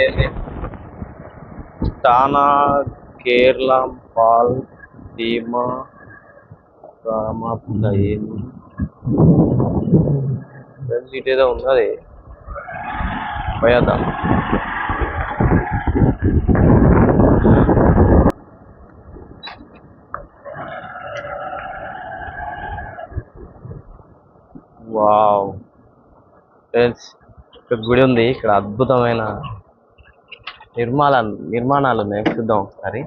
ఇదేంటి టానా కేరళ పాల్ ధీమా రామా సీట్ ఏదో ఉన్నది పోయేద్దాం. వావ్. ఫ్రెండ్స్ ఇక్కడ గుడి ఉంది. ఇక్కడ అద్భుతమైన నిర్మాణాలు నిర్మాణాలు ఉన్నాయి చూద్దాం ఒకసారి.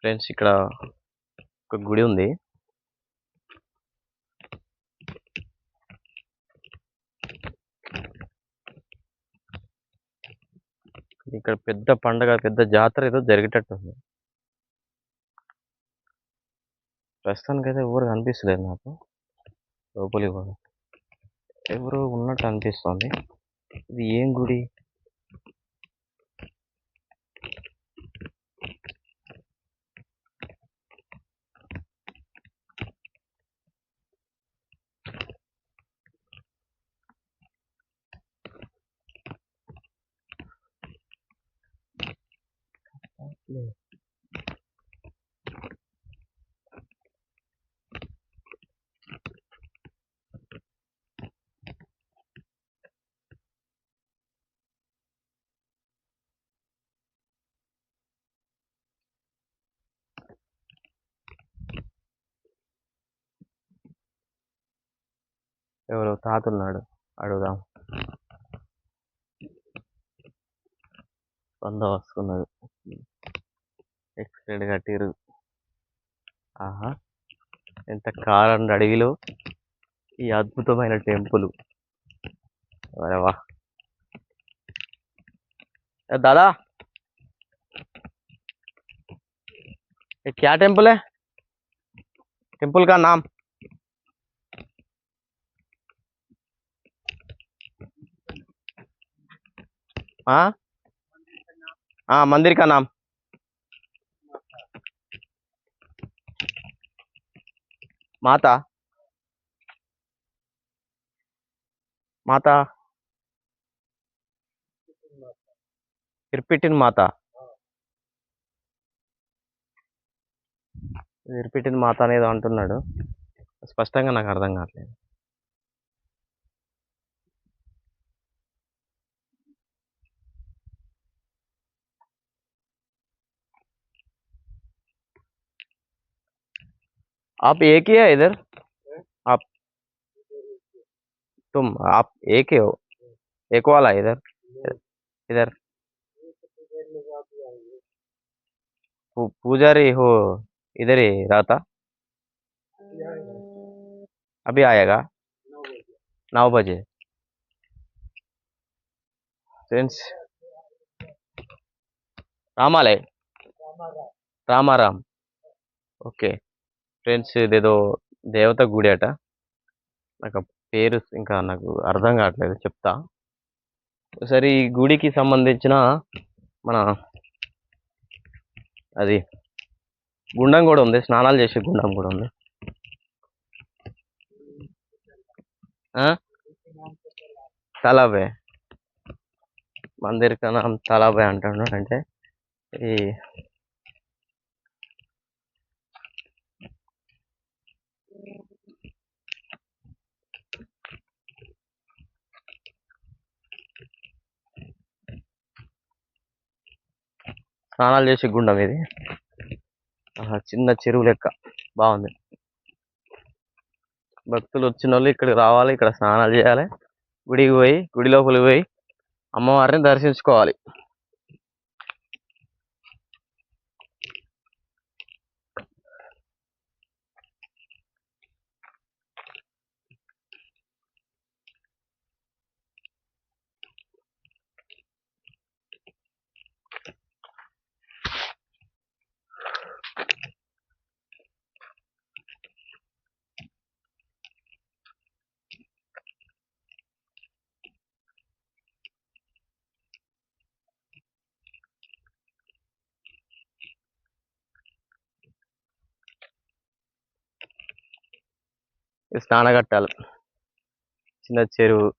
ఫ్రెండ్స్ ఇక్కడ ఒక గుడి ఉంది. ఇక్కడ పెద్ద పండగ పెద్ద జాతర ఏదో జరిగేటట్టు ఉంది ప్రస్తుతానికి అయితే ఎవరు కనిపిస్తలేదు నాకు. లోపలికి పోదాం. ఎవరు ఉన్నట్టు అనిపిస్తుంది. ఇది ఏం గుడి? ఎవరో తాత ఉన్నాడు అడుగుదాం వంద వస్తున్నది ఎక్సలెంట్ కట్టిరు ఆహా ఎంత కారండి అడవిలో ఈ అద్భుతమైన టెంపుల్ అరే వా ए दादा ये क्या टेम्पल है टेम्पल का नाम हाँ हाँ मंदिर का नाम माता माता ఇర్పిటిన్ మాత ఇర్పిటిన్ మాత అనేది అంటున్నాడు స్పష్టంగా నాకు అర్థం కావట్లేదు आप एक ही है इधर? आप तुम आप एक ही हो? एक वाला इधर? इधर। पुजारी हो इधर ही रहता? अभी आएगा। नौ बजे। फ्रेंड्स रामालय रामाराम ओके ओके। ఫ్రెండ్స్ ఇదేదో దేవత గుడి అట. నాకు పేరు ఇంకా నాకు అర్థం కావట్లేదు చెప్తా. ఒకసారి ఈ గుడికి సంబంధించిన మన అది గుండం కూడా ఉంది స్నానాలు చేసే గుండం కూడా ఉంది. తలాబే మందిర్ కా తలాబే అంటున్నాడు అంటే ఈ స్నానాలు చేసే గుండం ఇది. చిన్న చెరువు లెక్క. బాగుంది. భక్తులు వచ్చిన వాళ్ళు ఇక్కడికి రావాలి ఇక్కడ స్నానాలు చేయాలి. గుడికి పోయి గుడి లోపలికి పోయి అమ్మవారిని దర్శించుకోవాలి. ఈ చిన్న చెరువు.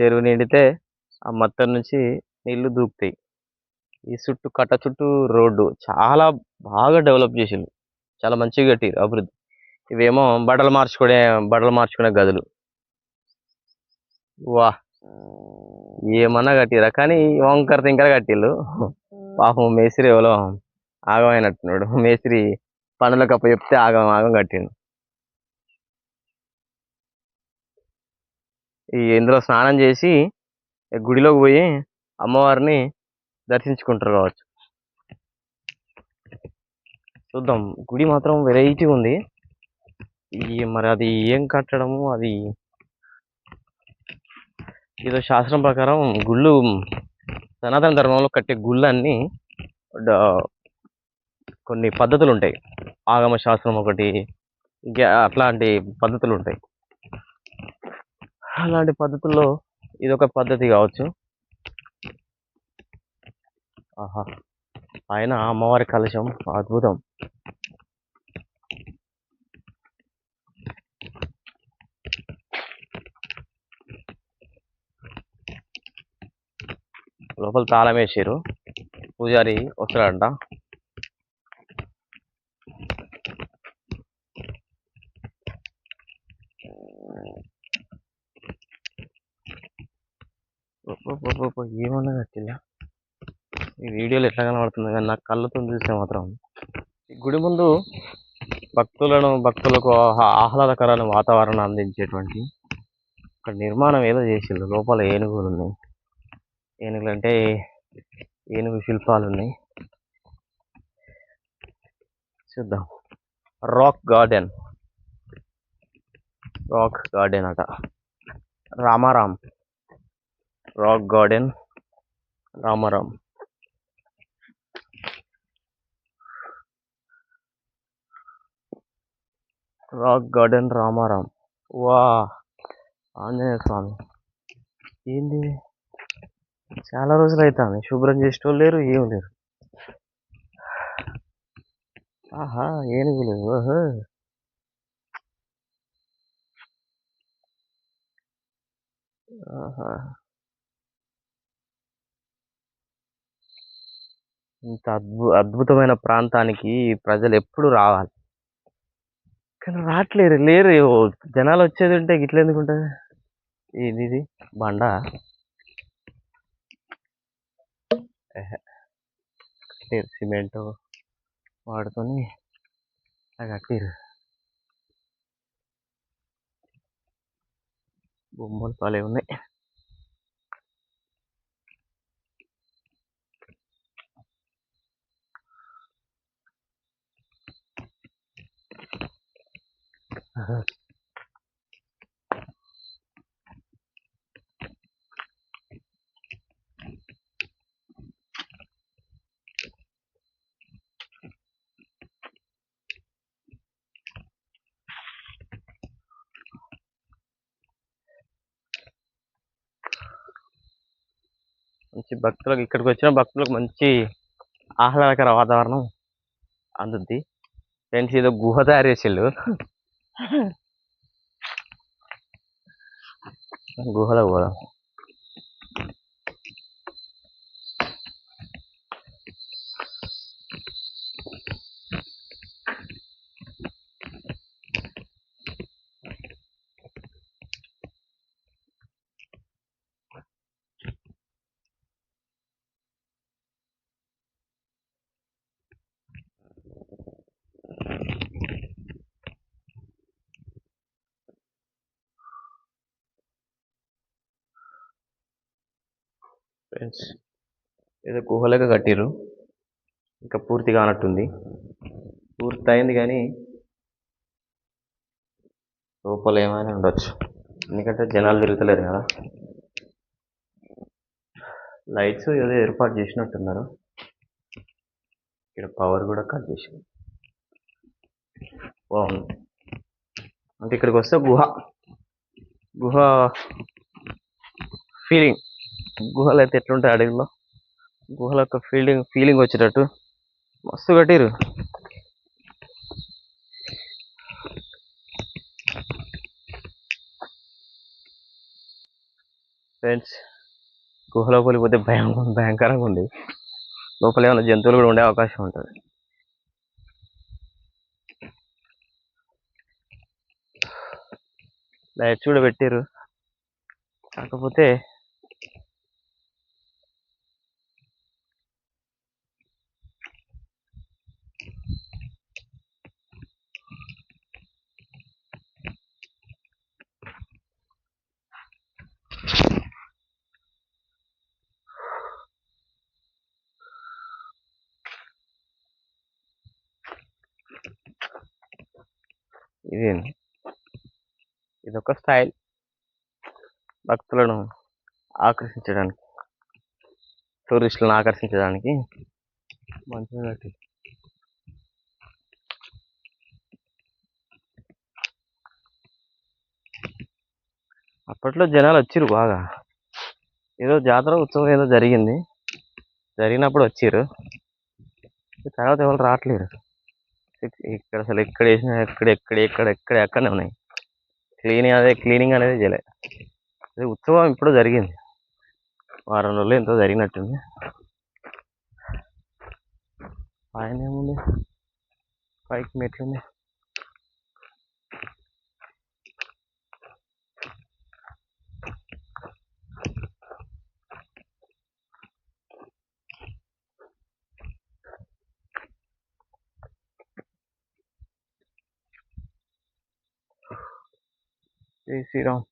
చెరువు నిండితే ఆ మొత్తం నుంచి నీళ్ళు దూకుతాయి. ఈ చుట్టూ కట్ట చుట్టూ రోడ్డు చాలా బాగా డెవలప్ చేసిండు. చాలా మంచిగా కట్టిరు అభివృద్ధి. ఇవేమో బట్టలు మార్చుకునే బట్టలు మార్చుకునే గదులు. వా ఏమన్నా కట్టిరా. కానీ వంకర తింకర కట్టిళ్ళు. పాపం మేస్త్రి ఎవరో ఆగమైనట్టున్నాడు. మేస్త్రి పనులకు అప్ప చెప్తే ఆగం ఆగం కట్టిండు. ఈ ఇందులో స్నానం చేసి గుడిలోకి పోయి అమ్మవారిని దర్శించుకుంటారు కావచ్చు. చూద్దాం. గుడి మాత్రం వెరైటీ ఉంది. ఈ మరి అది ఏం కట్టడము? అది ఏదో శాస్త్రం ప్రకారం గుళ్ళు సనాతన ధర్మంలో కట్టే గుళ్ళన్నీ కొన్ని పద్ధతులు ఉంటాయి ఆగమ శాస్త్రం ఒకటి ఇంకా అట్లాంటి పద్ధతులు ఉంటాయి అలాంటి పద్ధతుల్లో ఇది ఒక పద్ధతి కావచ్చు. ఆహా. ఆయన అమ్మవారి కలశం అద్భుతం. లోపల తాళం వేసారు పూజారి వస్తాడంట ఏమన్నా కట్టిల్లా ఈ వీడియోలు ఎట్లా కనబడుతుంది కానీ నాకు కళ్ళతో చూస్తే మాత్రం ఈ గుడి ముందు భక్తులను భక్తులకు ఆహ్లా- ఆహ్లాదకరమైన వాతావరణం అందించేటువంటి ఇక్కడ నిర్మాణం ఏదో చేసిండ్రు. లోపల ఏనుగులు ఉన్నాయి. ఏనుగులు అంటే ఏనుగు శిల్పాలు ఉన్నాయి. చూద్దాం. Rock garden. రాక్ గార్డెన్ అట. Ramaram. Rock garden Ramaram rock garden Ramaram వా ఆంజనేయ స్వామి. ఏంది? చాలా రోజులు అవుతుంది శుభ్రం చేసేటోళ్ళు లేరు ఏం లేరు. ఆహా ఏనుగులు ఓహో ఆహా. ఇంత అద్భు అద్భుతమైన ప్రాంతానికి ప్రజలు ఎప్పుడు రావాలి. కానీ రావట్లేరు లేరు. జనాలు వచ్చేది ఉంటే గిట్ల ఎందుకు ఉంటుంది ఇది ఇది బండ ఎహె. సిమెంట్ వాడుకొని అలా కట్టారు. బొమ్మలు పాలే ఉన్నాయి. మంచి భక్తులకు ఇక్కడికి వచ్చిన భక్తులకు మంచి ఆహ్లాదకర వాతావరణం అందుద్ది. ఫ్రెండ్స్ ఏదో గుహ తయారు చేసిళ్ళు. గుహలో పోదాం ఫ్రెండ్స్ ఏదో గుహలాగా కట్టిరు ఇంకా పూర్తి కానట్టుంది. పూర్తి అయింది కానీ లోపల ఏమైనా ఉండొచ్చు. ఎందుకంటే జనాలు తిరుగుతలేరు కదా. లైట్స్ ఏదో ఏర్పాటు చేసినట్టున్నారు. ఇక్కడ పవర్ కూడా కట్ చేసి బాగుంది. అంటే ఇక్కడికి వస్తే గుహ గుహ ఫీలింగ్ గుహలు అయితే ఎట్లుంటాయి అడవిలో గుహల యొక్క ఫీల్డింగ్ ఫీలింగ్ వచ్చేటట్టు. మస్తు కట్టిరు ఫ్రెండ్స్ గుహ లోపలికి పోతే భయం భయంకరంగా ఉంది. లోపల ఏమైనా జంతువులు కూడా ఉండే అవకాశం ఉంటుంది. లైట్స్ కూడా పెట్టారు కాకపోతే ఇదేంది? ఇదొక స్టైల్. భక్తులను ఆకర్షించడానికి టూరిస్టులను ఆకర్షించడానికి మంచిగా అప్పట్లో జనాలు వచ్చారు బాగా. ఏదో జాతర ఉత్సవం ఏదో జరిగింది. జరిగినప్పుడు వచ్చిర్రు. తర్వాత ఎవరు రావట్లేరు ఇక్కడ అసలు ఎక్కడ వేసినా ఎక్కడ ఎక్కడ ఎక్కడ ఎక్కడ ఎక్కడనే ఉన్నాయి. క్లీనింగ్ అదే క్లీనింగ్ అనేది చేయలే. అదే ఉత్సవం ఇప్పుడు జరిగింది. వారం రోజులు ఎంతో జరిగినట్టుంది. ఆయన ఏముంది పైకి మెట్లుంది. జై శ్రీరామ్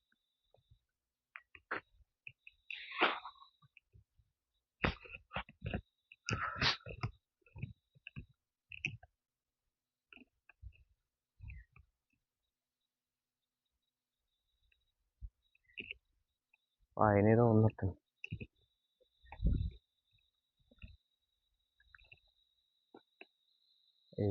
ఆయన ఏదో ఉన్నట్టు ఏ